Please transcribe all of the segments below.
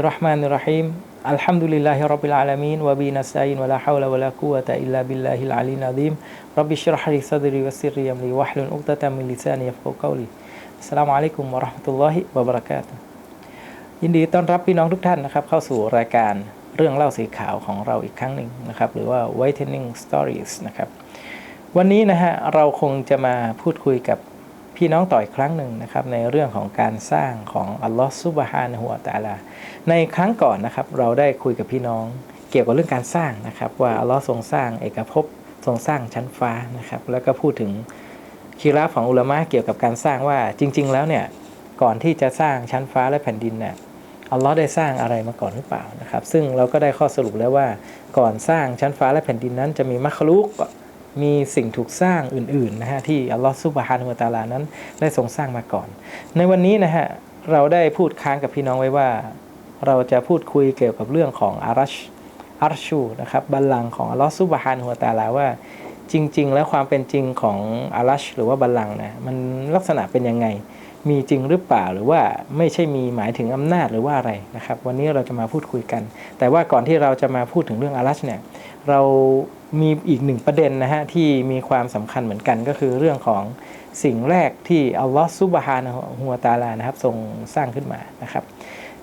รเราะห์มานิรเราะฮีมอัลฮัมดุลิลลาฮิร็อบบิลอาลามีนวะบีนัสตัยนวะลาฮาวละวะลากุวะตะอิลลาบิลลาฮิลอาลีลอะซีมร็อบบิชเราะห์ลิซัดรีวะสซิรรียัมลีวะฮลุนอุกตะตัมมินลิซานียัฟกอลีอัสสลามุอะลัยกุมวะเราะห์มะตุลลอฮิวะบะเราะกาตุฮ์ยินดีต้อนรับพี่น้องทุกท่านนะครับ เข้าสู่รายการเรื่องเล่าสีขาวของเราอีกครั้งหนึ่งนะครับ หรือว่า Whitening Stories นะครับ วันนี้นะฮะเราคงจะมาพูดคุยกับ พี่น้องต่ออีกครั้งหนึ่งนะครับในเรื่องของการสร้างของอัลลอฮฺซุบฮานะฮุวตะอาลา ในครั้งก่อนนะครับเราได้คุยกับพี่น้องเกี่ยวกับเรื่องการสร้างนะครับว่าอัลลอฮ์ทรงสร้างเอกภพทรงสร้างชั้นฟ้านะครับแล้วก็พูดถึงคีราฟของอุลามะเกี่ยวกับการสร้างว่าจริง ๆ แล้วเนี่ยก่อนที่จะสร้างชั้นฟ้าและแผ่นดินเนี่ยอัลลอฮ์ได้สร้างอะไรมาก่อนหรือเปล่านะครับ ซึ่งเราก็ได้ข้อสรุปแล้วว่าก่อนสร้างชั้นฟ้าและแผ่นดินนั้นจะมีมัคลุก มีสิ่งถูกสร้างอื่นๆนะฮะที่อัลลอฮ์ซุบฮานุวะตาลานั้นได้ทรงสร้างมาก่อน ในวันนี้นะฮะเราได้พูดค้างกับพี่น้องไว้ว่า เราจะพูดคุยเกี่ยวกับเรื่องของอารัชอาร์ชูนะครับบัลลังก์ของอัลลอฮ์ซุบฮานุวะตาลาว่าจริง ๆ แล้วความเป็นจริงของอารัชหรือว่าบัลลังก์นะมันลักษณะเป็นยังไงมีจริงหรือเปล่าหรือว่าไม่ใช่มีหมายถึงอำนาจหรือว่าอะไรนะครับ วันนี้เราจะมาพูดคุยกัน แต่ว่าก่อนที่เราจะมาพูดถึงเรื่องอารัชเนี่ย เรามีอีกหนึ่งประเด็นนะฮะที่มีความสำคัญเหมือนกันก็คือเรื่องของสิ่งแรกที่อัลลอฮ์ซุบฮานะฮัวตาลานะครับทรงสร้างขึ้นมานะครับ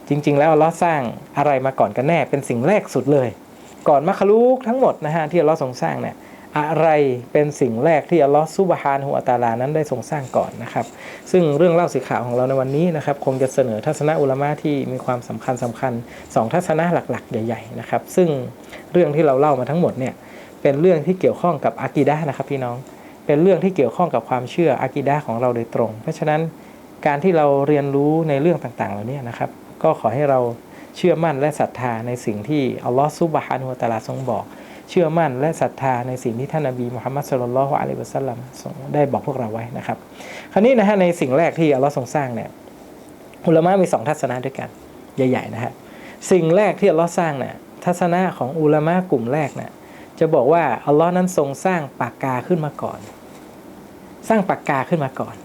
จริง ๆ แล้วอัลลอฮ์สร้างอะไรมาก่อนกันแน่ เป็นสิ่งแรกสุดเลย ก่อนมัคลุกทั้งหมดนะฮะที่อัลลอฮ์ทรงสร้างเนี่ย อะไรเป็นสิ่งแรกที่อัลลอฮ์ซุบฮานะฮูวตาลานั้นได้ทรงสร้างก่อนนะครับ ซึ่งเรื่องเล่าสีขาวของเราในวันนี้นะครับ คงจะเสนอทัศนะอุลามะที่มีความสำคัญสำคัญสองทัศนะหลักๆ ใหญ่ๆนะครับ ซึ่งเรื่องที่เราเล่ามาทั้งหมดเนี่ยเป็นเรื่องที่เกี่ยวข้องกับอากีดะนะครับพี่น้อง เป็นเรื่องที่เกี่ยวข้องกับความเชื่ออากีดะของเราโดยตรง เพราะฉะนั้นการที่เราเรียนรู้ในเรื่องต่างๆ เหล่านี้นะครับ ก็ขอให้เราเชื่อมั่นและศรัทธาในสิ่งที่อัลลอฮฺซุบฮานุวตะอาลาทรงบอก เชื่อมั่นและศรัทธาในสิ่งที่ท่านนบีมุฮัมมัดสุลลัลฮุอะลัยวะสัลลัมได้บอกพวกเราไว้นะครับ คราวนี้นะฮะในสิ่งแรกที่อัลลอฮ์ทรงสร้างเนี่ยอุลามะมีสองทัศนะด้วยกัน ใหญ่ๆนะฮะสิ่งแรกที่อัลลอฮ์สร้างเนี่ยทัศนะของอุลามะกลุ่มแรกเนี่ยจะบอกว่าอัลลอฮ์นั้นทรงสร้างปากกาขึ้นมาก่อน สร้างปากกาขึ้นมาก่อน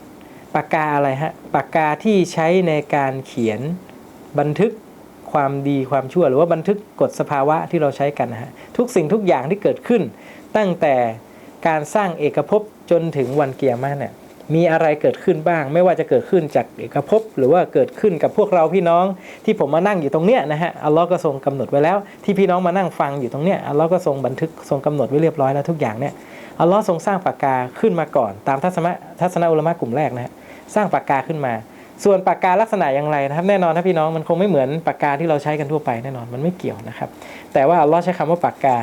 ปากกาอะไรฮะปากกาที่ใช้ในการเขียนบันทึก ความดีความชั่ว หรือว่าบันทึกกฎสภาวะที่เราใช้กันนะฮะทุกสิ่งทุกอย่างที่เกิดขึ้น ตั้งแต่การสร้างเอกภพจนถึงวันเกียร์มาเนี่ยมีอะไรเกิดขึ้นบ้าง ไม่ว่าจะเกิดขึ้นจากเอกภพหรือว่าเกิดขึ้นกับพวกเราพี่น้องที่ผมมานั่งอยู่ตรงเนี้ยนะฮะอัลลอฮ์ก็ทรงกำหนดไว้แล้ว ที่พี่น้องมานั่งฟังอยู่ตรงเนี้ยอัลลอฮ์ก็ทรงบันทึกทรงกำหนดไว้เรียบร้อยแล้วทุกอย่างเนี่ยอัลลอฮ์ทรงสร้างปากกาขึ้นมาก่อน ตามทัศนะทัศนะอุลามะกลุ่มแรกนะฮะสร้างปากกาขึ้นมา ส่วนปากกาลักษณะอย่างไรนะครับ แน่นอนถ้าพี่น้องมันคงไม่เหมือนปากกาที่เราใช้กันทั่วไปแน่นอนมันไม่เกี่ยวนะครับ แต่ว่าอัลอฮ์ใช้คำว่าปากกา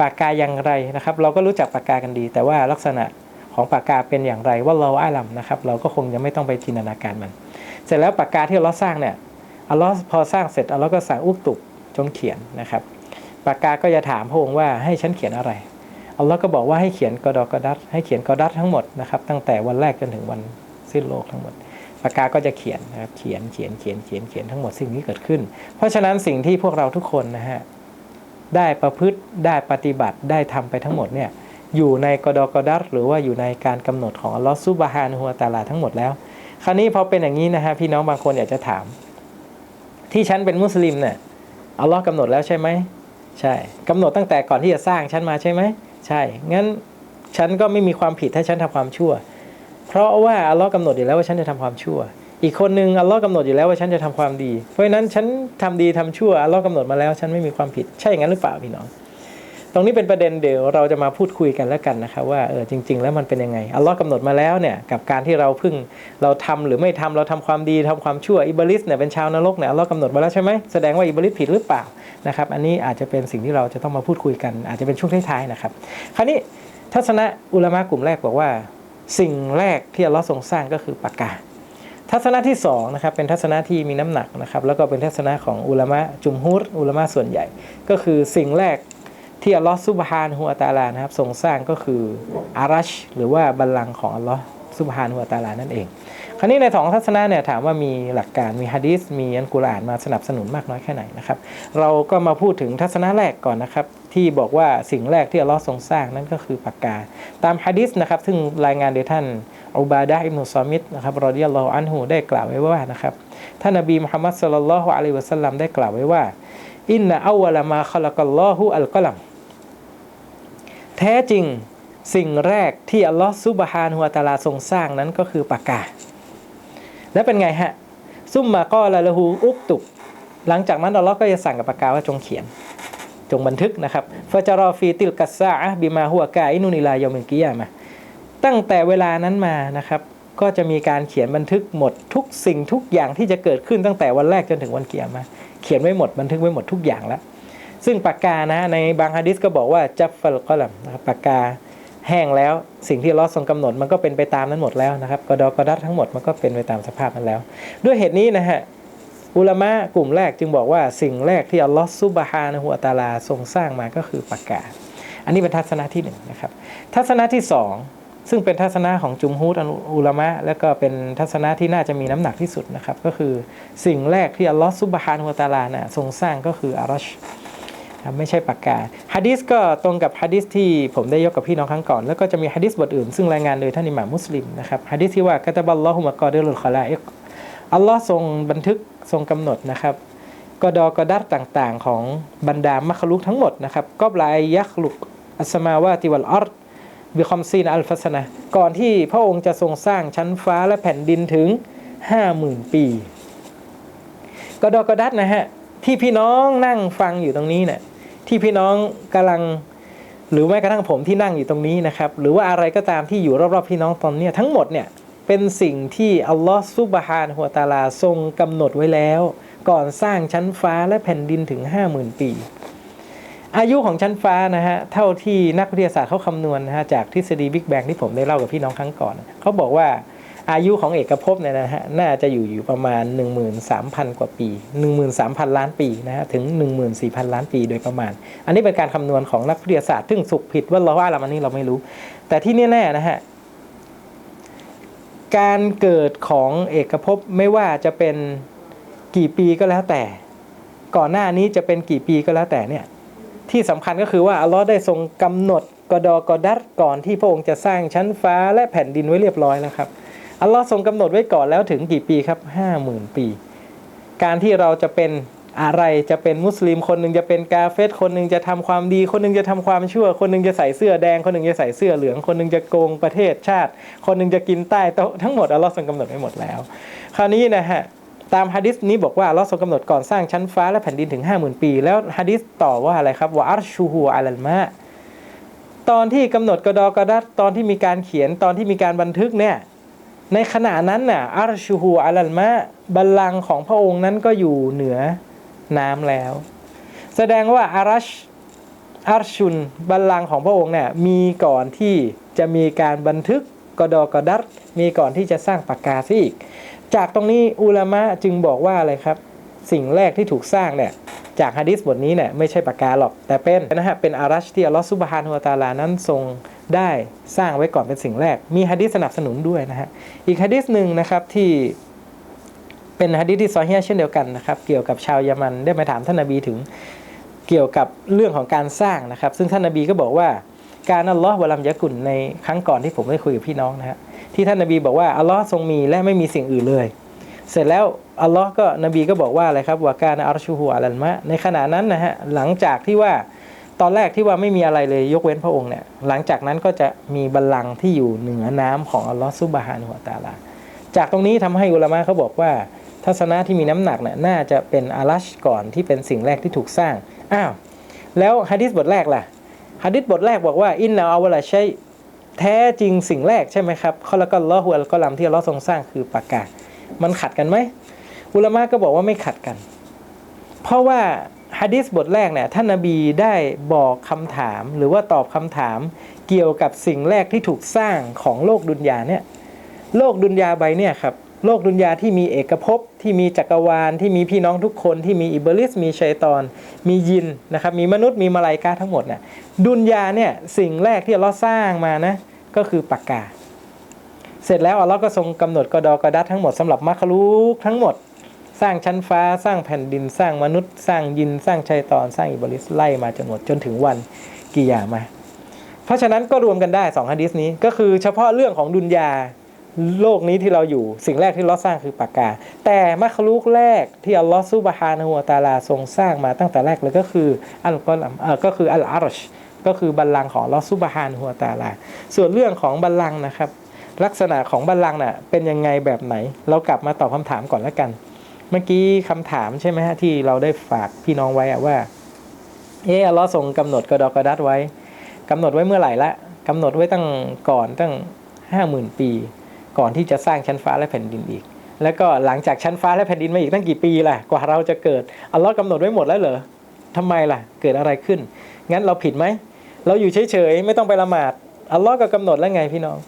ปากกาอย่างไรนะครับ เราก็รู้จักปากกากันดี แต่ว่าลักษณะของปากกาเป็นอย่างไรว่าเราอาลัมนะครับ เราก็คงยังไม่ต้องไปจินตนาการมัน เสร็จแล้วปากกาที่อัลอฮ์สร้างเนี่ยอัลลอฮ์พอสร้างเสร็จอัลลอฮ์ก็สั่งอุกตุกจงเขียนนะครับปากกาก็จะถามพระองค์ว่าให้ฉันเขียนอะไรอัลลอฮ์ก็บอกว่าให้เขียนกอดอกอดัตให้เขียนกอดัตทั้งหมดนะครับตั้งแต่วันแรกจนถึงวันสิ้นโลกทั้งหมด ปากกาก็จะเขียนนะครับเขียนเขียนเขียนเขียนเขียนทั้งหมดสิ่งที่เกิดขึ้น เพราะฉะนั้นสิ่งที่พวกเราทุกคนนะฮะได้ประพฤติได้ปฏิบัติได้ทำไปทั้งหมดเนี่ยอยู่ในกดกดัตหรือว่าอยู่ในการกำหนดของอัลลอฮ์ซุบฮานะฮูวตาลาทั้งหมดแล้ว คราวนี้พอเป็นอย่างนี้นะฮะพี่น้องบางคนอยากจะถาม ที่ฉันเป็นมุสลิมเนี่ยอัลลอฮ์กำหนดแล้วใช่ไหมใช่กำหนดตั้งแต่ก่อนที่จะสร้างฉันมาใช่ไหมใช่งั้นฉันก็ไม่มีความผิดถ้าฉันทำความชั่ว เพราะว่าอัลลอฮ์กำหนดอยู่แล้วว่าฉันจะทำความชั่ว อีกคนหนึ่งอัลลอฮ์กำหนดอยู่แล้วว่าฉันจะทำความดี เพราะฉะนั้นฉันทำดีทำชั่วอัลลอฮ์กำหนดมาแล้ว ฉันไม่มีความผิดใช่อย่างนั้นหรือเปล่าพี่น้อง ตรงนี้เป็นประเด็นเดี๋ยวเราจะมาพูดคุยกันแล้วกันนะครับว่าเออจริง ๆ แล้วมันเป็นยังไงอัลลอฮ์กำหนดมาแล้วเนี่ยกับการที่เราพึ่งเราทำหรือไม่ทำเราทำความดีทำความชั่วอิบลิสเนี่ยเป็นชาวนรกเนี่ยอัลลอฮ์กำหนดมาแล้วใช่ไหมแสดงว่าอิบลิสผิดหรือเปล่านะครับอันนี้อาจจะเป็นสิ่งที่เราจะต้องมาพูดคุยกัน อาจจะเป็นช่วงท้ายๆนะครับ คราวนี้ทัศนะอุลามะกลุ่มแรกบอกว่า สิ่งแรกที่อัลลอฮ์ทรงสร้างก็คือปากกา ทัศนะที่สองนะครับเป็นทัศนะที่มีน้ำหนักนะครับแล้วก็เป็นทัศนะของอุลามะจุมฮุรอุลามะส่วนใหญ่ ก็คือสิ่งแรกที่อัลลอฮ์ซุบฮานฮุวตาลานะครับทรงสร้างก็คืออารัชหรือว่าบัลลังก์ของอัลลอฮ์ซุบฮานฮุวตาลานั่นเอง คราวนี้ในสองทัศนะเนี่ยถามว่ามีหลักการมีฮะดีษมีอันกุรอานมาสนับสนุนมากน้อยแค่ไหนนะครับ เราก็มาพูดถึงทัศนะแรกก่อนนะครับ ที่บอกว่าสิ่งแรกที่อัลลอฮ์ทรงสร้างนั่นก็คือปากกา ตามฮะดีษนะครับ ซึ่งรายงานโดยท่านอุบาดะอิบนุซอมิดนะครับรอดิยัลลอฮุอันฮูได้กล่าวไว้ว่านะครับท่านนบีมุฮัมมัดสุลลัลลอฮุอะลัยฮิวะสัลลัมได้กล่าวไว้ว่า อินนะอาวลมาขลักัลลอฮุอัลกลัมแท้จริงสิ่งแรกที่อัลลอฮ์ซุบฮานุวตาลาทรงสร้างนั้นก็คือปากกา แล้วเป็นไงฮะซุมมาก็ละละหูอุกตุก หลังจากนั้นอัลลอฮ์ก็จะสั่งกับปากกาว่าจงเขียน จงบันทึกนะครับฟาจารอฟีติลกัสซาอะบิมาหัวกาอินุนิลายอมิกิยามะห์ตั้งแต่เวลานั้นมานะครับ ก็จะมีการเขียนบันทึกหมดทุกสิ่งทุกอย่างที่จะเกิดขึ้นตั้งแต่วันแรกจนถึงวันเกียรมาเขียนไว้หมดบันทึกไว้หมดทุกอย่างแล้ว ซึ่งปากกานะในบางฮะดิษก็บอกว่าจัฟฟัลกอลัมนะครับปากกาแห้งแล้วสิ่งที่ลอฮ์ทรงกำหนดมันก็เป็นไปตามนั้นหมดแล้วนะครับกอดอกอดัตทั้งหมดมันก็เป็นไปตามสภาพนั้นแล้ว ด้วยเหตุนี้นะฮะ อุลามะกลุ่มแรกจึงบอกว่าสิ่งแรกที่อัลลอฮ์ซุบฮานะฮุวตาลาทรงสร้างมาก็คือปากกา อันนี้เป็นทัศนะที่หนึ่งนะครับ ทัศนะที่สองซึ่งเป็นทัศนะของจุมฮูดอุลามะ แล้วก็เป็นทัศนะที่น่าจะมีน้ำหนักที่สุดนะครับ ก็คือสิ่งแรกที่อัลลอฮ์ซุบฮานะฮุวตาลานะทรงสร้างก็คืออารัชไม่ใช่ปากกาฮะดิษก็ตรงกับฮะดิษที่ผมได้ยกกับพี่น้องครั้งก่อน แล้วก็จะมีฮะดิษบทอื่น ซึ่งรายงานโดยท่านอิหม่ามมุสลิมนะครับฮะดิษที่ว่ากะตะบัลลอฮุมะกอดิรุลคอลาอิก อัลลอฮ์ทรงบันทึกทรงกำหนดนะครับกอดอกอดัตต่างๆ ของบรรดามัคลุกทั้งหมดนะครับก็ลายยักลุกอัสมาวาติวัลอัรดบิคอมซีนอัลฟัสนะก่อนที่พระองค์จะทรงสร้างชั้นฟ้าและแผ่นดินถึง 50,000 ปีกอดอกอดัตนะฮะที่พี่น้องนั่งฟังอยู่ตรงนี้เนี่ยที่พี่น้องกำลังหรือแม้กระทั่งผมที่นั่งอยู่ตรงนี้นะครับ หรือว่าอะไรก็ตามที่อยู่รอบๆพี่น้องตอนนี้ทั้งหมดเนี่ย เป็นสิ่งที่อัลลอฮ์ซุบฮานหัวตาลาทรงกำหนดไว้แล้ว ก่อนสร้างชั้นฟ้าและแผ่นดินถึง 50,000 ปี อายุของชั้นฟ้านะฮะ เท่าที่นักวิทยาศาสตร์เขาคำนวณนะฮะ จากทฤษฎีบิ๊กแบงที่ผมได้เล่ากับพี่น้องครั้งก่อน เขาบอกว่าอายุของเอกภพเนี่ยนะฮะ น่าจะอยู่อยู่ประมาณ 13,000 กว่าปี 13,000 ล้านปีนะฮะ ถึง 14,000 ล้านปีโดยประมาณ อันนี้เป็นการคำนวณของนักวิทยาศาสตร์ซึ่งสุกผิดว่าเราว่าอะไรอันนี้เราไม่รู้ แต่ที่แน่ๆนะฮะ การเกิดของเอกภพไม่ว่าจะเป็นกี่ปีก็แล้วแต่ ก่อนหน้านี้จะเป็นกี่ปีก็แล้วแต่เนี่ยที่สำคัญก็คือว่าอัลลอฮ์ได้ทรงกำหนดกอดอกอดัตก่อนที่พระองค์จะสร้างชั้นฟ้าและแผ่นดินไว้เรียบร้อยแล้วครับอัลลอฮ์ทรงกำหนดไว้ก่อนแล้วถึงกี่ปีครับห้าหมื่นปี การที่เราจะเป็น อะไรจะเป็นมุสลิมคนหนึ่งจะเป็นกาเฟสคนหนึ่งจะทำความดี คนหนึ่งจะทำความชั่ว คนหนึ่งจะใส่เสื้อแดง คนหนึ่งจะใส่เสื้อเหลือง คนหนึ่งจะโกงประเทศชาติ คนหนึ่งจะกินใต้โต๊ะทั้งหมดอัลลอฮ์ทรงกำหนดไว้หมดแล้ว คราวนี้นะฮะตามฮะดิษนี้บอกว่าอัลลอฮ์ทรงกำหนดก่อนสร้างชั้นฟ้าและแผ่นดินถึง 50,000 ปี แล้วฮะดิษต่อว่าอะไรครับว่าอัรชูฮูอัลลมะตอนที่กำหนดกระดอกระดัดตอนที่มีการเขียนตอนที่มีการบันทึกเนี่ยในขณะนั้นน่ะอัรชูฮูอัลลมะบัลลังก์ของพระองค์นั้นก็อยู่เหนือ น้ำแล้ว แสดงว่าอารัชอารชุนบัลลังก์ของพระองค์เนี่ยมีก่อนที่จะมีการบันทึกกระดอกระดัดมีก่อนที่จะสร้างปากกาซิอีก จากตรงนี้อุลามะจึงบอกว่าอะไรครับ สิ่งแรกที่ถูกสร้างเนี่ยจากฮะดิษบทนี้เนี่ยไม่ใช่ปากกาหรอก แต่เป็นนะฮะเป็นอารัชที่อัลลอฮฺซุบฮานุวตาลานั้นทรงได้สร้างไว้ก่อนเป็นสิ่งแรก มีฮะดิษสนับสนุนด้วยนะฮะอีกฮะดิษหนึ่งนะครับที่ เป็นฮะดิษที่ซอฮีฮ์เช่นเดียวกันนะครับ เกี่ยวกับชาวยามันได้มาถามท่านนบีถึงเกี่ยวกับเรื่องของการสร้างนะครับ ซึ่งท่านนบีก็บอกว่าการอัลลอฮ์วะลัมยะกุนในครั้งก่อนที่ผมได้คุยกับพี่น้องนะฮะที่ท่านนบีบอกว่าอัลลอฮ์ทรงมีและไม่มีสิ่งอื่นเลย เสร็จแล้วอัลลอฮ์ก็นบีก็บอกว่าอะไรครับว่าการอัลชูฮูอัลมะในขณะนั้นนะฮะหลังจากที่ว่าตอนแรกที่ว่าไม่มีอะไรเลยยกเว้นพระองค์เนี่ยหลังจากนั้นก็จะมีบัลลังก์ที่อยู่เหนือน้ำของอัลลอฮ์ซุบฮานุวะตาลาจากตรงนี้ทำให้อุลามะเขาบอกว่า ทัศนะที่มีน้ำหนักเนี่ยน่าจะเป็นอารัชก่อนที่เป็นสิ่งแรกที่ถูกสร้างอ้าวแล้วฮะดิษบทแรกล่ะฮะดิษบทแรกบอกว่าอินนาอัลลอฮ์ใช้แท้จริงสิ่งแรกใช่ไหมครับข้อละก็ลอฮุอัลกอลัมที่ลอทรงสร้างคือปากกา มันขัดกันไหมอุลามะก็บอกว่าไม่ขัดกัน เพราะว่าฮะดิษบทแรกเนี่ยท่านนาบีได้บอกคำถามหรือว่าตอบคำถามเกี่ยวกับสิ่งแรกที่ถูกสร้างของโลกดุนยาเนี่ยโลกดุนยาใบเนี่ยครับ โลกดุนยาที่มีเอกภพที่มีจักรวาล ที่มีพี่น้องทุกคนที่มีอิบลิส มีชัยตอน มียินนะครับมีมนุษย์มีมาลายกาทั้งหมดเนี่ยดุนยาเนี่ยสิ่งแรกที่เราสร้างมานะก็คือปากกา เสร็จแล้วอัลลอฮ์ก็ทรงกำหนดกอดอกระดัดทั้งหมดสำหรับมัคลูกทั้งหมด สร้างชั้นฟ้าสร้างแผ่นดินสร้างมนุษย์ สร้างยินสร้างชัยตอน สร้างอิบลิสไล่มาจนหมดจนถึงวันกิยามา เพราะฉะนั้นก็รวมกันได้สองฮะดิษนี้ก็คือเฉพาะเรื่องของดุนยา โลกนี้ที่เราอยู่สิ่งแรกที่ลอสร้างคือปากกา แต่มัคลูกแรกที่อัลลอฮ์ซุบฮานะฮูวตาลาทรงสร้างมาตั้งแต่แรกเลยก็คืออัลกอลมเออก็คืออัลอารชก็คือบัลลังก์ของลอฮ์ซุบฮานะฮูวตาลา ส่วนเรื่องของบัลลังก์นะครับ ลักษณะของบัลลังก์น่ะเป็นยังไงแบบไหน เรากลับมาตอบคำถามก่อนแล้วกัน เมื่อกี้คำถามใช่ไหมฮะที่เราได้ฝากพี่น้องไว้ว่าเออลอฮ์ทรงกำหนดกระดอกกระดัดไว้กำหนดไว้เมื่อไหร่ละกำหนดไว้ตั้งก่อนตั้งห้าหมื่นปี ก่อนที่จะสร้างชั้นฟ้าและแผ่นดินอีก แล้วก็หลังจากชั้นฟ้าและแผ่นดินมาอีกตั้งกี่ปีล่ะกว่าเราจะเกิดอัลลอฮ์กำหนดไว้หมดแล้วเหรอทำไมล่ะ เกิดอะไรขึ้น งั้นเราผิดไหม เราอยู่เฉยๆ ไม่ต้องไปละหมาด อัลลอฮ์ก็กำหนดแล้วไงพี่น้อง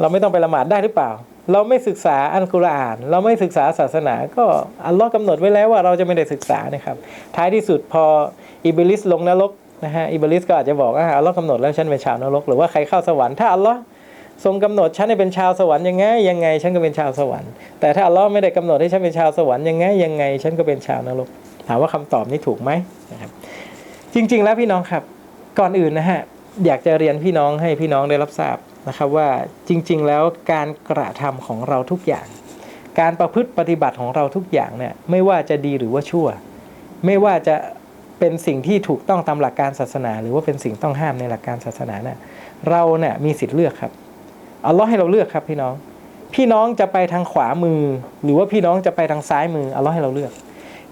เราไม่ต้องไปละหมาดได้หรือเปล่า เราไม่ศึกษาอัลกุรอาน เราไม่ศึกษาศาสนา ก็อัลลอฮ์กำหนดไว้แล้วว่าเราจะไม่ได้ศึกษานะครับ ท้ายที่สุดพออิบลิสลงนรกนะฮะ อิบลิสก็อาจจะบอกว่าอัลลอฮ์กำหนดแล้วฉันเป็นชาวนรก หรือว่าใครเข้าสวรรค์ ถ้าอัลลอฮ์ ทรงกำหนดฉันให้เป็นชาวสวรรค์ยังไงยังไง ฉันก็เป็นชาวสวรรค์ แต่ถ้าอัลลอฮ์ไม่ได้กำหนดให้ฉันเป็นชาวสวรรค์ยังไงยังไง ฉันก็เป็นชาวนรก ถามว่าคำตอบนี้ถูกไหมนะครับ จริง ๆ แล้วพี่น้องครับ ก่อนอื่นนะฮะอยากจะเรียนพี่น้องให้พี่น้องได้รับทราบนะครับว่าจริง ๆ แล้วการกระทำของเราทุกอย่าง การประพฤติปฏิบัติของเราทุกอย่างเนี่ยไม่ว่าจะดีหรือว่าชั่ว ไม่ว่าจะเป็นสิ่งที่ถูกต้องตามหลักการศาสนา หรือว่าเป็นสิ่งต้องห้ามในหลักการศาสนาเนี่ยเราเนี่ยมีสิทธิ์เลือกครับ อัลลอฮ์ให้เราเลือกครับพี่น้อง พี่น้องจะไปทางขวามือ หรือว่าพี่น้องจะไปทางซ้ายมืออัลลอฮ์ให้เราเลือก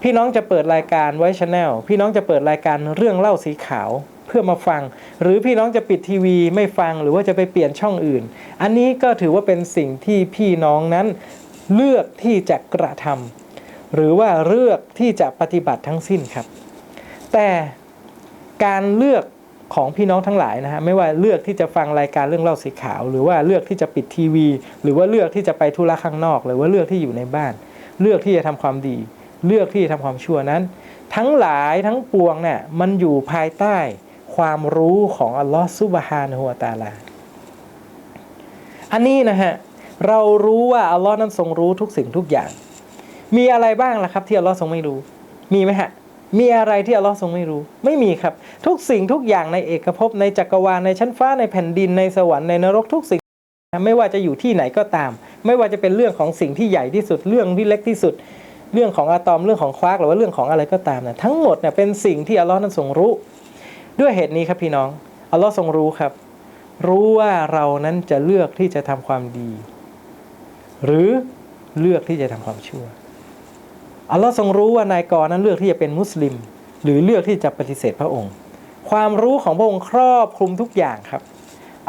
พี่น้องจะเปิดรายการไว้ชแนลพี่น้องจะเปิดรายการเรื่องเล่าสีขาวเพื่อมาฟัง หรือพี่น้องจะปิดทีวีไม่ฟังหรือว่าจะไปเปลี่ยนช่องอื่น อันนี้ก็ถือว่าเป็นสิ่งที่พี่น้องนั้นเลือกที่จะกระทำหรือว่าเลือกที่จะปฏิบัติทั้งสิ้นครับ แต่การเลือก ของพี่น้องทั้งหลายนะฮะไม่ว่าเลือกที่จะฟังรายการเรื่องเล่าสีขาว หรือว่าเลือกที่จะปิดทีวี หรือว่าเลือกที่จะไปธุระข้างนอก หรือว่าเลือกที่อยู่ในบ้าน เลือกที่จะทำความดี เลือกที่จะทำความชั่วนั้น ทั้งหลายทั้งปวงเนี่ยมันอยู่ภายใต้ความรู้ของอัลลอฮฺซุบฮานะฮูวะตาลา อันนี้นะฮะเรารู้ว่าอัลลอฮ์นั้นทรงรู้ทุกสิ่งทุกอย่าง มีอะไรบ้างล่ะครับ ที่อัลลอฮ์ทรงไม่รู้ มีไหมฮะ มีอะไรที่อัลลอฮ์ทรงไม่รู้ ไม่มีครับ ทุกสิ่งทุกอย่างในเอกภพในจักรวาลในชั้นฟ้าในแผ่นดินในสวรรค์ในนรกทุกสิ่ง ไม่ว่าจะอยู่ที่ไหนก็ตาม ไม่ว่าจะเป็นเรื่องของสิ่งที่ใหญ่ที่สุดเรื่องที่เล็กที่สุด เรื่องของอะตอมเรื่องของควาร์กหรือว่าเรื่องของอะไรก็ตามนะทั้งหมดเนี่ยเป็นสิ่งที่อัลลอฮ์นั้นทรงรู้ ด้วยเหตุนี้ครับพี่น้องอัลลอฮ์ทรงรู้ครับ รู้ว่าเรานั้นจะเลือกที่จะทำความดี หรือเลือกที่จะทำความชั่ว อัลลอฮ์ทรงรู้ว่านายกรนั้นเลือกที่จะเป็นมุสลิม หรือเลือกที่จะปฏิเสธพระองค์ ความรู้ของพระองค์ครอบคลุมทุกอย่างครับ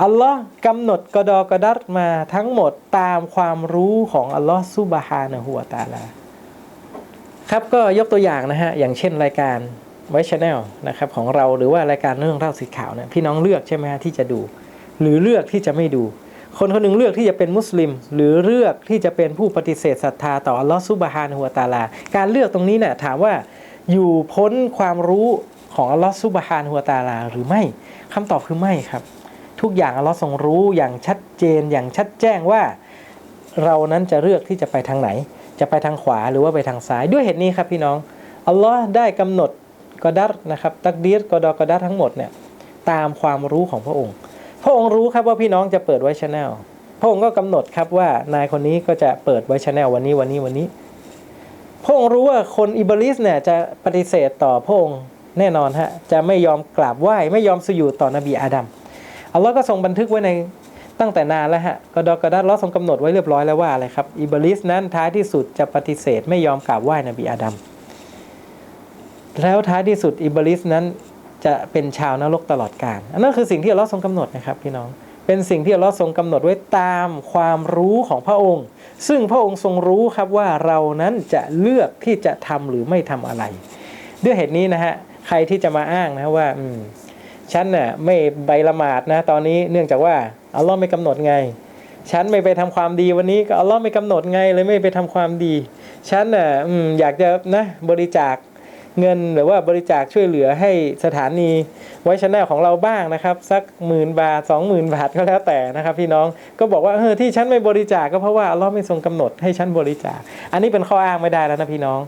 อัลลอฮ์กำหนดกระดอกระดัดมาทั้งหมดตามความรู้ของอัลลอฮ์ซุบฮานะฮูวตาลาครับก็ยกตัวอย่างนะฮะ อย่างเช่นรายการไว้ชแนลนะครับของเราหรือว่ารายการเรื่องเล่าสีขาวเนี่ยพี่น้องเลือกใช่ไหมฮะที่จะดู หรือเลือกที่จะไม่ดู คนคนหนึ่งเลือกที่จะเป็นมุสลิม หรือเลือกที่จะเป็นผู้ปฏิเสธศรัทธาต่อลอฮ์ซุบฮานะฮูวตาลา การเลือกตรงนี้เนี่ยถามว่าอยู่พ้นความรู้ของอัลลอฮ์ซุบฮานะฮูวตาลา หรือไม่คำตอบคือไม่ครับ ทุกอย่างอัลลอฮ์ทรงรู้อย่างชัดเจนอย่างชัดแจ้งว่า เรานั้นจะเลือกที่จะไปทางไหน จะไปทางขวาหรือว่าไปทางซ้าย ด้วยเหตุนี้ครับพี่น้องอัลลอฮ์ได้กำหนดกอดัตนะครับ ตักดีรกอดอกอดัตทั้งหมดเนี่ยตามความรู้ของพระองค์ พระองค์รู้ครับว่าพี่น้องจะเปิดไว้ชแนลพระองค์ก็กำหนดครับว่านายคนนี้ก็จะเปิดไว้ชแนลวันนี้วันนี้วันนี้พระองค์รู้ว่าคนอิบลิสเนี่ยจะปฏิเสธต่อพระองค์แน่นอนฮะจะไม่ยอมกราบไหว้ไม่ยอมสุญูดต่อนบีอาดัมอัลลอฮ์ก็ทรงบันทึกไว้ในตั้งแต่นานแล้วฮะกอดอกอดัตเราทรงกำหนดไว้เรียบร้อยแล้วว่าอะไรครับอิบลิสนั้นท้ายที่สุดจะปฏิเสธไม่ยอมกราบไหว้นบีอาดัมแล้วท้ายที่สุดอิบลิสนั้น จะเป็นชาวนรกตลอดกาลอันนั้นคือสิ่งที่อัลลอฮ์ทรงกำหนดนะครับพี่น้อง เป็นสิ่งที่อัลลอฮ์ทรงกำหนดไว้ตามความรู้ของพระองค์ ซึ่งพระองค์ทรงรู้ครับว่าเรานั้นจะเลือกที่จะทำหรือไม่ทำอะไร ด้วยเหตุนี้นะฮะใครที่จะมาอ้างนะว่าอืมฉันน่ะไม่ใบละหมาดนะตอนนี้เนื่องจากว่าอัลลอฮ์ไม่กำหนดไง ฉันไม่ไปทำความดีวันนี้ก็อัลลอฮ์ไม่กำหนดไงเลยไม่ไปทำความดี ฉันน่ะอืมอยากจะนะบริจาค เงินหรือว่าบริจาคช่วยเหลือให้สถานีไว้ชแนลของเราบ้างนะครับ สักหมื่นบาทสองหมื่นบาทก็แล้วแต่นะครับ พี่น้องก็บอกว่าเออที่ฉันไม่บริจาคก็เพราะว่าอเลอฮ์ไม่ทรงกำหนดให้ฉันบริจาค อันนี้เป็นข้ออ้างไม่ได้แล้วนะพี่น้อง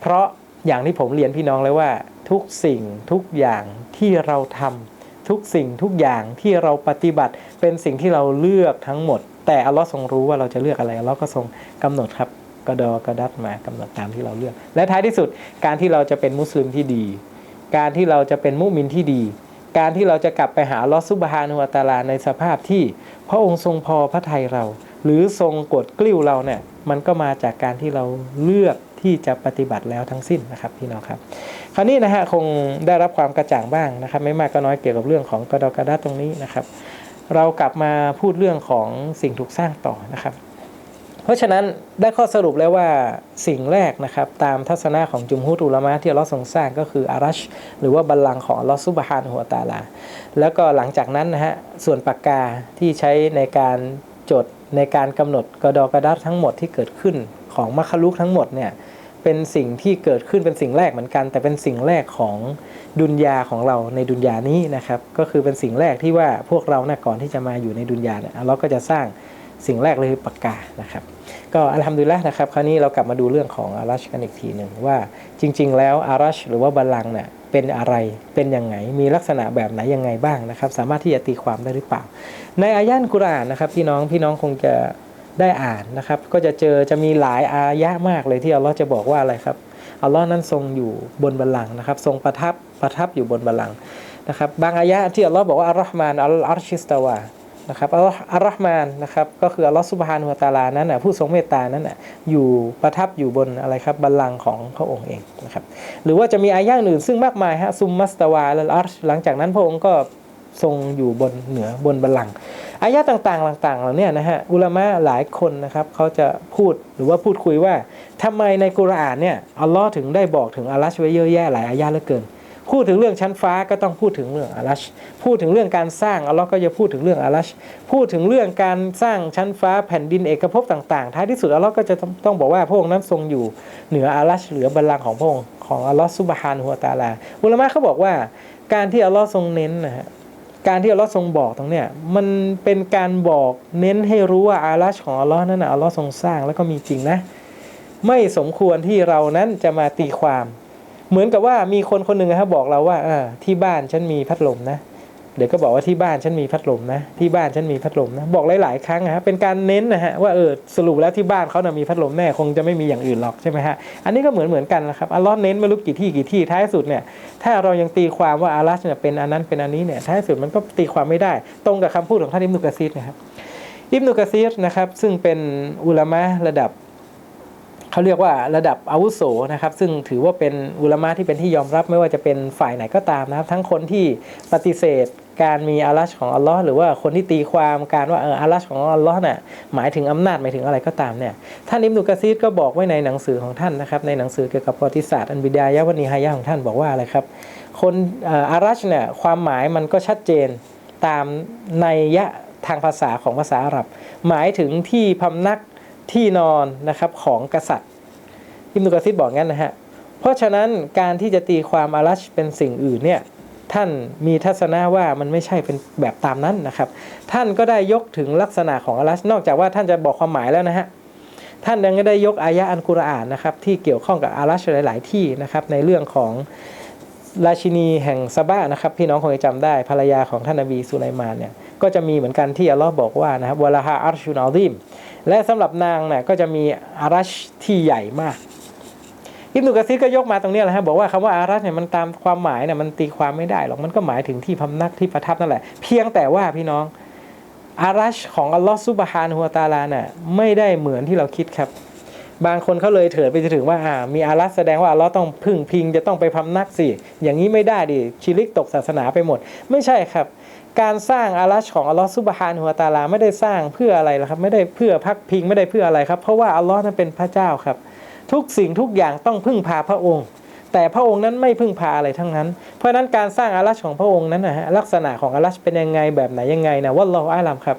เพราะอย่างที่ผมเรียนพี่น้องเลยว่าทุกสิ่งทุกอย่างที่เราทำทุกสิ่งทุกอย่างที่เราปฏิบัติเป็นสิ่งที่เราเลือกทั้งหมด แต่อัลลอฮ์ทรงรู้ว่าเราจะเลือกอะไรอัลลอฮ์ก็ทรงกำหนดครับ กระดอกระดัดมากำหนดตามที่เราเลือก และท้ายที่สุดการที่เราจะเป็นมุสลิมที่ดี การที่เราจะเป็นมุมินที่ดี การที่เราจะกลับไปหาลอฮ์ซุบฮานุวะตาลาในสภาพที่ พระองค์ทรงพอพระทัยเรา หรือทรงกดกลิ้วเราเนี่ยมันก็มาจากการที่เราเลือกที่จะปฏิบัติแล้วทั้งสิ้นนะครับพี่น้องครับ คราวนี้นะฮะคงได้รับความกระจ่างบ้างนะครับ ไม่มากก็น้อยเกี่ยวกับเรื่องของกระดอกกระดาตรงนี้นะครับ เรากลับมาพูดเรื่องของสิ่งถูกสร้างต่อนะครับ เพราะฉะนั้นได้ข้อสรุปแล้วว่าสิ่งแรกนะครับ ตามทัศนะของจุมฮุตุลามะที่อัลลอฮ์ทรงสร้างก็คืออารัช หรือว่าบัลลังก์ของอัลลอฮ์ซุบฮานะฮูวตาลา แล้วก็หลังจากนั้นนะฮะส่วนปากกาที่ใช้ในการจดในการกำหนดกระดอกระดัทั้งหมดที่เกิดขึ้นของมัคคลุกทั้งหมดเนี่ยเป็นสิ่งที่เกิดขึ้นเป็นสิ่งแรกเหมือนกัน แต่เป็นสิ่งแรกของดุนยาของเราในดุนยานี้นะครับ ก็คือเป็นสิ่งแรกที่ว่าพวกเรานะก่อนที่จะมาอยู่ในดุนยาเนี่ยเราก็จะสร้าง สิ่งแรกเลยคือปากกานะครับ ก็อัลฮัมดุลิลละห์นะครับ คราวนี้เรากลับมาดูเรื่องของอารัชกันอีกทีหนึ่งว่าจริง ๆ แล้วอารัชหรือว่าบัลลังก์เนี่ยเป็นอะไร เป็นยังไง มีลักษณะแบบไหนยังไงบ้างนะครับ สามารถที่จะตีความได้หรือเปล่า ในอายะห์อัลกุรานนะครับพี่น้องพี่น้องคงจะได้อ่านนะครับ ก็จะเจอจะมีหลายอายะมากเลยที่อัลลอฮ์จะบอกว่าอะไรครับอัลลอฮ์นั้นทรงอยู่บนบัลลังก์นะครับ ทรงประทับประทับอยู่บนบัลลังก์นะครับ บางอายะที่อัลลอฮ์บอกว่าอัลลอฮ์มานอัลอาร์ชิสตาวา นะครับอัลลอฮ์มานนะครับก็คืออัลลอฮ์ซุบฮานุตาลานั้นนะผู้ทรงเมตตานั้นนะอยู่ประทับอยู่บนอะไรครับบัลลังก์ของพระองค์เองนะครับหรือว่าจะมีอายะห์อื่นซึ่งมากมายฮะซุมมัสตาวาและอัลหลังจากนั้นพระองค์ก็ทรงอยู่บนเหนือบนบัลลังก์อายะห์ต่างๆต่างๆเหล่านี้นะฮะอุลามะหลายคนนะครับเขาจะพูดหรือว่าพูดคุยว่าทำไมในกุรอานเนี่ยอัลลอฮ์ถึงได้บอกถึงอัลลอฮ์ไว้เยอะแยะหลายอายะห์เหลือเกิน พูดถึงเรื่องชั้นฟ้าก็ต้องพูดถึงเรื่องอาลัช พูดถึงเรื่องการสร้างอัลลอฮ์ก็จะพูดถึงเรื่องอาลัช พูดถึงเรื่องการสร้างชั้นฟ้าแผ่นดินเอกภพต่างๆ ท้ายที่สุดอัลลอฮ์ก็จะต้องบอกว่าพระองค์นั้นทรงอยู่เหนืออาลัชเหนือบัลลังก์ของพระองค์ของอัลลอฮ์ซุบฮานะฮูวตาลา อุลามะเขาบอกว่าการที่อัลลอฮ์ทรงเน้นนะฮะการที่อัลลอฮ์ทรงบอกตรงเนี้ยมันเป็นการบอกเน้นให้รู้ว่าอาลัชของอัลลอฮ์นั้นอัลลอฮ์ทรงสร้างแล้วก็มีจริงนะ ไม่สมควรที่เรานั้นจะมาตีความ เหมือนกับว่ามีคนคนหนึ่งนะครับบอกเราว่าอที่บ้านฉันมีพัดลมนะเดี๋ยวก็บอกว่าที่บ้านฉันมีพัดลมนะ ที่บ้านฉันมีพัดลมนะ บอกหลาย ๆ ครั้งนะฮะเป็นการเน้นนะฮะว่าเออสรุปแล้วที่บ้านเขานะมีพัดลมแน่คงจะไม่มีอย่างอื่นหรอกใช่ไหมฮะอันนี้ก็เหมือนเหมือนกันนะครับอัลลอฮ์เน้นไม่รู้กี่ที่กี่ที่ท้ายสุดเนี่ยถ้าเรายังตีความว่าอาลัชเนี่ยเป็นอันนั้นเป็นอันนี้เนี่ยท้ายสุดมันก็ตีความไม่ได้ ตรงกับคำพูดของท่านอิบนุกะซีรนะครับอิบนุกะซีรนะครับซึ่งเป็นอุลามะระดับ เขาเรียกว่าระดับอาวุโสนะครับ ซึ่งถือว่าเป็นอุลมะที่เป็นที่ยอมรับไม่ว่าจะเป็นฝ่ายไหนก็ตามนะครับ ทั้งคนที่ปฏิเสธการมีอาลัชของอัลลอฮ์หรือว่าคนที่ตีความการว่าเอออาลัชของอัลลอฮ์น่ะหมายถึงอำนาจหมายถึงอะไรก็ตามเนี่ยท่านอิบนุกะซีรก็บอกไว้ในหนังสือของท่านนะครับในหนังสือเกี่ยวกับประวัติศาสตร์อันบิดายะวันีฮายะของท่านบอกว่าอะไรครับ คนอารัชเนี่ยความหมายมันก็ชัดเจนตามนัยยะทางภาษาของภาษาอาหรับ หมายถึงที่พำนัก ที่นอนนะครับของกษัตริย์อิบนุกะซิดบอกงั้นนะฮะเพราะฉะนั้นการที่จะตีความอารัชเป็นสิ่งอื่นเนี่ยท่านมีทัศนะว่ามันไม่ใช่เป็นแบบตามนั้นนะครับ ท่านก็ได้ยกถึงลักษณะของอารัชนอกจากว่าท่านจะบอกความหมายแล้วนะฮะท่านยังได้ยกอายะอันกุรอานนะครับที่เกี่ยวข้องกับอารัชหลาย ๆ ที่นะครับในเรื่องของราชินีแห่งซาบะนะครับพี่น้องคงจะจำได้ภรรยาของท่านนบีสุไลมานเนี่ย ก็จะมีเหมือนกันที่อัลลอฮ์บอกว่านะครับวะลาฮาอัรชุนอลิมและสำหรับนางเนี่ยก็จะมีอารัชที่ใหญ่มากอิบนุกะซีก็ยกมาตรงนี้แหละฮะบอกว่าคำว่าอารัชเนี่ยมันตามความหมายเนี่ยมันตีความไม่ได้หรอกมันก็หมายถึงที่พำนักที่ประทับนั่นแหละ เพียงแต่ว่าพี่น้องอารัชของอัลลอฮ์ซุบฮานะฮูวตาลาเนี่ยไม่ได้เหมือนที่เราคิดครับ บางคนเขาเลยเถิดไปจะถึงว่าอ่ามีอารัชแสดงว่าอัลลอฮ์ต้องพึ่งพิงจะต้องไปพำนักสิอย่างนี้ไม่ได้ดิชิริกตกศาสนาไปหมด ไม่ใช่ครับ การสร้างอารัชของอัลลอฮ์ซุบฮานะฮูวตาลาไม่ได้สร้างเพื่ออะไรหรอกครับไม่ได้เพื่อพักพิงไม่ได้เพื่ออะไรครับ เพราะว่าอัลลอฮ์นั้นเป็นพระเจ้าครับ ทุกสิ่งทุกอย่างต้องพึ่งพาพระองค์ แต่พระองค์นั้นไม่พึ่งพาอะไรทั้งนั้น เพราะนั้นการสร้างอาลัชของพระองค์นั้นนะฮะลักษณะของอาลัชเป็นยังไงแบบไหนยังไงนะวัลลอฮุอาลัมครับ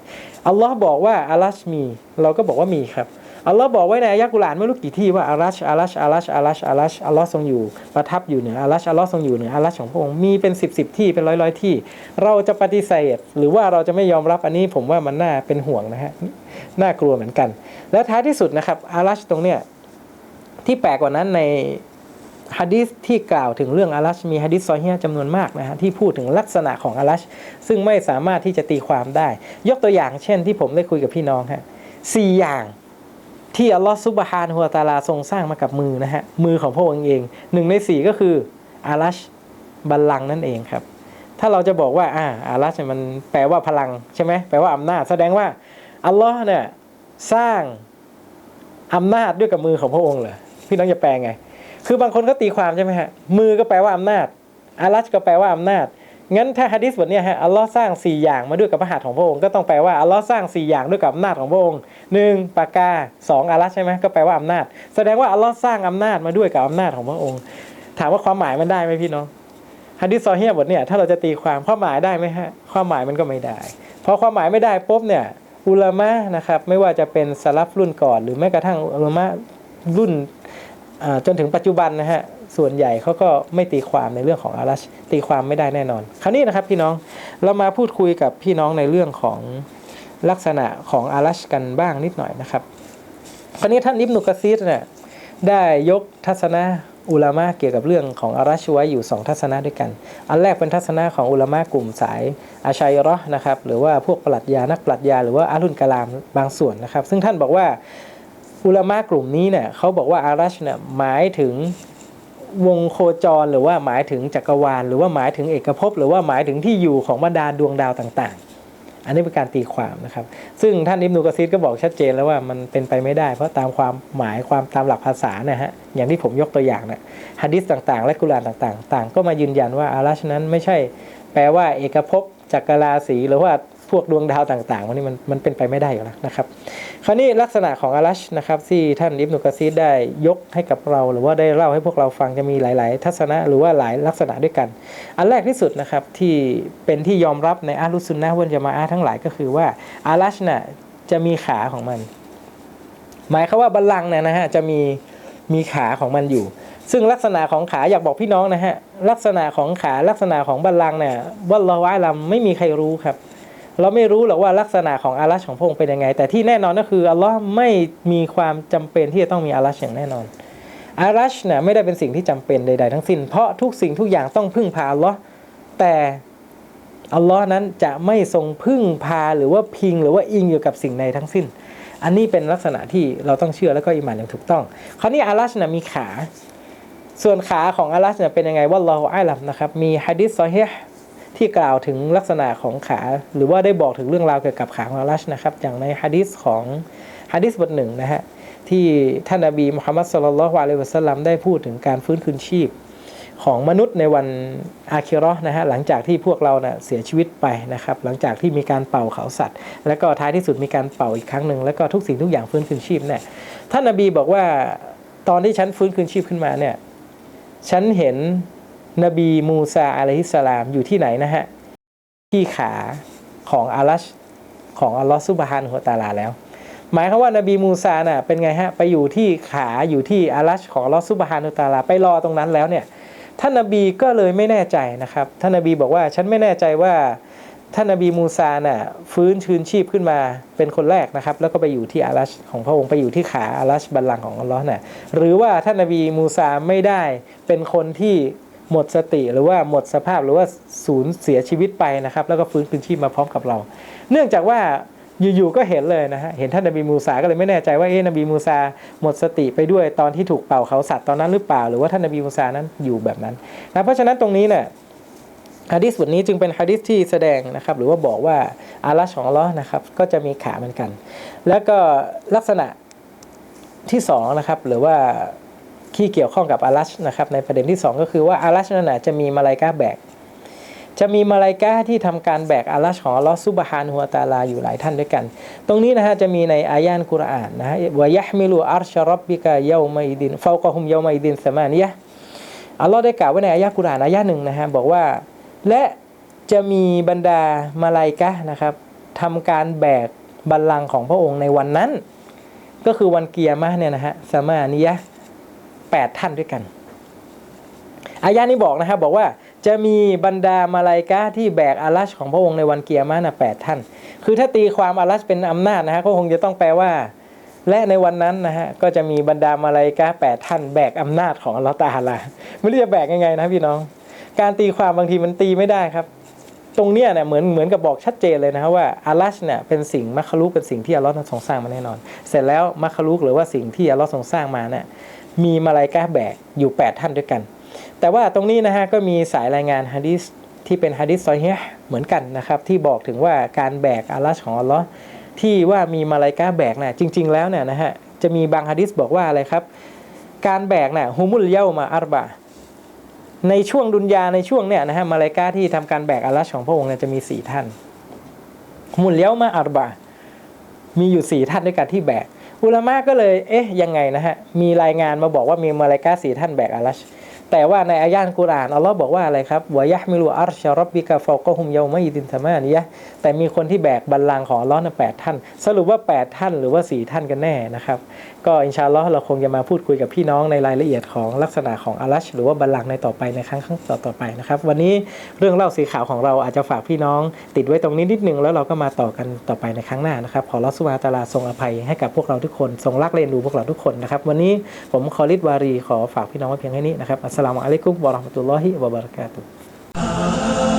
อัลลอฮ์บอกว่าอาลัชมี เราก็บอกว่ามีครับ อัลลอฮ์บอกไว้ในอายะกุรานไม่รู้กี่ที่ว่าอาลัชอาลัชอาลัชอาลัชอาลัชอัลลอฮ์ทรงอยู่ประทับอยู่เหนืออาลัชอัลลอฮ์ทรงอยู่เหนืออาลัชของพระองค์มีเป็นสิบสิบที่เป็นร้อยร้อยที่ เราจะปฏิเสธหรือว่าเราจะไม่ยอมรับอันนี้ผมว่ามันน่าเป็นห่วงนะฮะน่ากลัวเหมือนกัน และท้ายที่สุดนะครับอาลัชตรงเนี้ยที่แปลกกว่านั้นในฮะดิษที่กล่าวถึงเรื่องอาลัชมีฮะดิษซอฮีฮ์จำนวนมากนะฮะที่พูดถึงลักษณะของอาลัชซึ่งไม่สามารถที่จะตีความได้ ยกตัวอย่างเช่นที่ผมได้คุยกับพี่น้องฮะสี่อย่าง ที่อัลลอฮฺซุบฮานะฮูวตาลาทรงสร้างมากับมือนะฮะ มือของพระองค์เองหนึ่งในสี่ก็คืออาลัชบัลลังนั่นเองครับ ถ้าเราจะบอกว่าอ่าอาลัชมันแปลว่าพลังใช่ไหมแปลว่าอำนาจ แสดงว่าอัลลอฮ์เนี่ยสร้างอำนาจด้วยกับมือของพระองค์เหรอพี่น้องจะแปลไง คือบางคนก็ตีความใช่ไหมฮะมือก็แปลว่าอำนาจอาลัชก็แปลว่าอำนาจ งั้นถ้าฮะดิษบทเนี้ยฮะอัลลอฮ์สร้างสี่อย่างมาด้วยกับพระหัตถ์ของพระองค์ก็ต้องแปลว่าอัลลอฮ์สร้างสี่อย่างด้วยกับอำนาจของพระองค์หนึ่งปากกาสองอาลัชใช่ไหมก็แปลว่าอำนาจ แสดงว่าอัลลอฮ์สร้างอำนาจมาด้วยกับอำนาจของพระองค์ ถามว่าความหมายมันได้ไหมพี่น้องฮะดิษซอฮีฮ์บทเนี่ยถ้าเราจะตีความความหมายได้ไหมฮะความหมายมันก็ไม่ได้พอความหมายไม่ได้ปุ๊บเนี่ยอุลามะนะครับไม่ว่าจะเป็นสลับรุ่นก่อน หรือแม้กระทั่งอุลามะรุ่นจนถึงปัจจุบันนะฮะ ส่วนใหญ่เขาก็ไม่ตีความในเรื่องของอารัชตีความไม่ได้แน่นอน คราวนี้นะครับพี่น้องเรามาพูดคุยกับพี่น้องในเรื่องของลักษณะของอารัชกันบ้างนิดหน่อยนะครับ คราวนี้ท่านอิบนุกะซีรเนี่ยได้ยกทัศนะอุลามะเกี่ยวกับเรื่องของอารัชไว้อยู่ 2 ทัศนะด้วยกัน อันแรกเป็นทัศนะของอุลามะกลุ่มสายอาชัยรอห์นะครับ หรือว่าพวกปรัชญานักปรัชญาหรือว่าอาลุนกะลามบางส่วนนะครับ ซึ่งท่านบอกว่าอุลามะกลุ่มนี้เนี่ยเขาบอกว่าอารัชเนี่ยหมายถึง วงโคจรหรือว่าหมายถึงจักรวาล หรือว่าหมายถึงเอกภพ หรือว่าหมายถึงที่อยู่ของบรรดาดวงดาวต่างๆ อันนี้เป็นการตีความนะครับ ซึ่งท่านอิบนุกะซีดก็บอกชัดเจนแล้วว่ามันเป็นไปไม่ได้ เพราะตามความหมายความตามหลักภาษานะฮะอย่างที่ผมยกตัวอย่างนะฮะดิษต่างๆ และกุรานต่างๆ ต่าง ก็มายืนยันว่าอารัชนั้นไม่ใช่ แปลว่าเอกภพจักรราศีหรือว่า พวกดวงดาวต่างๆวันนี้มันมันเป็นไปไม่ได้อยู่แล้วนะครับ คราวนี้ลักษณะของอาลัชนะครับที่ท่านอิบนุกะซีดได้ยกให้กับเรา หรือว่าได้เล่าให้พวกเราฟังจะมีหลาย ๆ ทัศนะหรือว่าหลายลักษณะด้วยกัน อันแรกที่สุดนะครับที่เป็นที่ยอมรับในอาลุซุนนะฮ์วันจามะอะห์ทั้งหลายก็คือว่าอาลัชน่ะจะมีขาของมัน หมายควาว่าบัลลังก์เนี่ยนะฮะจะมีมีขาของมันอยู่ซึ่งลักษณะของขาอยากบอกพี่น้องนะฮะลักษณะของขาลักษณะของบัลลังเนี่ยวัลลอฮุอาลัมไม่มีใครรู้ครับ เราไม่รู้หรอกว่าลักษณะของอาลัชของพระองค์เป็นยังไง แต่ที่แน่นอนก็คืออัลลอฮ์ไม่มีความจำเป็นที่จะต้องมีอาลัชอย่างแน่นอนอาลัชเนี่ยไม่ได้เป็นสิ่งที่จำเป็นใดๆทั้งสิ้น เพราะทุกสิ่งทุกอย่างต้องพึ่งพาอัลลอฮ์แต่อัลลอฮ์นั้นจะไม่ทรงพึ่งพาหรือว่าพิงหรือว่าอิงอยู่กับสิ่งใดทั้งสิ้น อันนี้เป็นลักษณะที่เราต้องเชื่อแล้วก็อิหมานอย่างถูกต้อง คราวนี้อาลัชเนี่ยมีขา ส่วนขาของอาลัชเนี่ยเป็นยังไงว่าเราอัลลัมนะครับ มีฮะดิษซอฮี ที่กล่าวถึงลักษณะของขา หรือว่าได้บอกถึงเรื่องราวเกี่ยวกับขาของอาลัชนะครับ อย่างในฮะดิษของฮะดิษบทหนึ่งนะฮะที่ท่านนบีมุฮัมมัดสุลลัลฮุอะลัยฮิวะสัลลัมได้พูดถึงการฟื้นคืนชีพ ของมนุษย์ในวันอาคิราะห์นะฮะหลังจากที่พวกเราเนะ่ะเสียชีวิตไปนะครับ หลังจากที่มีการเป่าเขาสัตว์ แล้วก็ท้ายที่สุดมีการเป่าอีกครั้งหนึ่งแล้วก็ทุกสิ่งทุกอย่างฟื้นคืนชีพเนี่ยท่านนบีบอกว่าตอนที่ฉันฟื้นคืนชีพขึ้นมาเนี่ยฉันเห็น นบีมูซาอะลัยฮิสสลามอยู่ที่ไหนนะฮะ ที่ขาของอาลัชของอัลลอฮฺซุบฮานะฮูวตะอาลาแล้ว หมายความว่านบีมูซาน่ะเป็นไงฮะ ไปอยู่ที่ขาอยู่ที่อาลัชของอัลลอฮฺซุบฮานะฮูวตะอาลาไปรอตรงนั้นแล้วเนี่ยท่านนบีก็เลยไม่แน่ใจนะครับ ท่านนบีบอกว่าฉันไม่แน่ใจว่าท่านนบีมูซาน่ะฟื้นชืนชีพขึ้นมาเป็นคนแรกนะครับ แล้วก็ไปอยู่ที่อาลัชของพระองค์ไปอยู่ที่ขาอาลัชบัลลังก์ของอัลลอฮ์น่ะหรือว่าท่านนบีมูซาไม่ได้เป็นคนที่ หมดสติหรือว่าหมดสภาพหรือว่าสูญเสียชีวิตไปนะครับ แล้วก็ฟื้นคืนชีพมาพร้อมกับเรา เนื่องจากว่าอยู่ๆก็เห็นเลยนะฮะเห็นท่านนบีมูซาก็เลยไม่แน่ใจว่าเอ๊ะนบีมูซาหมดสติไปด้วยตอนที่ถูกเป่าเขาสัตว์ตอนนั้นหรือเปล่า หรือว่าท่านนบีมูซานั้นอยู่แบบนั้นนะเพราะฉะนั้นตรงนี้เนี่ยฮะดิษบทนี้จึงเป็นฮะดิษที่แสดงนะครับ หรือว่าบอกว่าอาลัชของลลอนะครับก็จะมีขาเหมือนกัน แล้วก็ลักษณะที่สองนะครับหรือว่า ที่เกี่ยวข้องกับอาลัชนะครับในประเด็นที่ 2 ก็คือว่าอาลัชนั่นจะมีมาลายกาแบก จะมีมาลายกาที่ทำการแบกอาลัชของอัลลอฮฺซุบฮานะฮูวตาลาอยู่หลายท่านด้วยกัน ตรงนี้นะฮะจะมีในอายานกุรอานนะฮะวายะมิลูอัรชรับบิกะเยามัยดินฟาวกะฮุมเยามัยดินสมานียะอัลลอฮ์ได้กล่าวไว้ในอายะกุรอานอายะหนึ่งนะฮะบอกว่าและจะมีบรรดามาลายกานะครับทำการแบกบัลลังก์ของพระองค์ในวันนั้น ก็คือวันเกียร์มะห์เนี่ยนะฮะสมานียะ ห์แปดท่านด้วยกัน อายานี้บอกนะครับบอกว่าจะมีบรรดามาลายกาที่แบกอาลัชของพระองค์ในวันเกียร์มานะแปดท่าน คือถ้าตีความอาลัชเป็นอำนาจนะฮะก็คงจะต้องแปลว่า และในวันนั้นนะฮะก็จะมีบรรดามาลาอิกะห์แปดท่าน แบกอำนาจของอัลลอฮ์ตาลาไม่รู้จะแบกยังไงนะพี่น้อง การตีความบางทีมันตีไม่ได้ครับ ตรงเนี้ยเนี่ยเหมือนเหมือนกับบอกชัดเจนเลยนะครับว่าอัลลัชเนี่ยเป็นสิ่งมัคคุลุกเป็นสิ่งที่อัลลอฮ์ทรงสร้างมาแน่นอน เสร็จแล้วมัคคุลุกหรือว่าสิ่งที่อัลลอฮ์ทรงสร้างมาเนี่ย มีมาลาอิกะแบกอยู่ 8 ท่านด้วยกัน แต่ว่าตรงนี้นะฮะก็มีสายรายงานฮะดิษที่เป็นฮะดิษซอฮีห์เหมือนกันนะครับที่บอกถึงว่าการแบกอัลลัชของอัลลอฮ์ที่ว่ามีมาลาอิกะแบกเนี่ยจริง ๆ แล้วเนี่ยนะฮะจะมีบางฮะดิษบอกว่าอะไรครับ การแบกเนี่ยฮุมุลเยามาอัรบะในช่วงดุนยาในช่วงเนี่ยนะฮะมาลาอิกาที่ทำการแบกอาลัชของพระองค์เนี่ยจะมีสี่ท่านฮุมุลเยามาอัรบะมีอยู่สี่ท่านด้วยกันที่แบก อุลามะก็เลย เอ๊ะ ยังไงนะฮะ มีรายงานมาบอกว่ามีมาลายกาสี่ท่านแบกอาลัช แต่ว่าในอายานกุรอานอัลลอฮ์บอกว่าอะไรครับวายะมิลูอัรชารบบิกาฟอกฮุมเยามาอิดินธรรมานียะแต่มีคนที่แบกบัลลังก์ของอัลลอฮ์น่ะแปดท่าน สรุปว่าแปดท่านหรือว่าสี่ท่านกันแน่นะครับก็อินชาอัลลอฮ์เราคงจะมาพูดคุยกับพี่น้องในรายละเอียดของลักษณะของอาลัชหรือว่าบัลลังก์ในต่อไปในครั้งต่อต่อไปนะครับวันนี้เรื่องเล่าสีขาวของเราอาจจะฝากพี่น้อง ติดไว้ตรงนี้นิดนึงแล้วเราก็มาต่อกันต่อไปในครั้งหน้านะครับขอรัสุวาตาลาทรงอภัยให้กับพวกเราทุกคนทรงรักเรียนดูพวกเราทุกคนนะครับวันนี้ผมคอลิดวารีขอฝากพี่น้องไว้เพียงแค่นี้นะครับอัสสลามุอะลัยกุมวะเราะห์มะตุลลอฮิวะบะเราะกาตุฮ์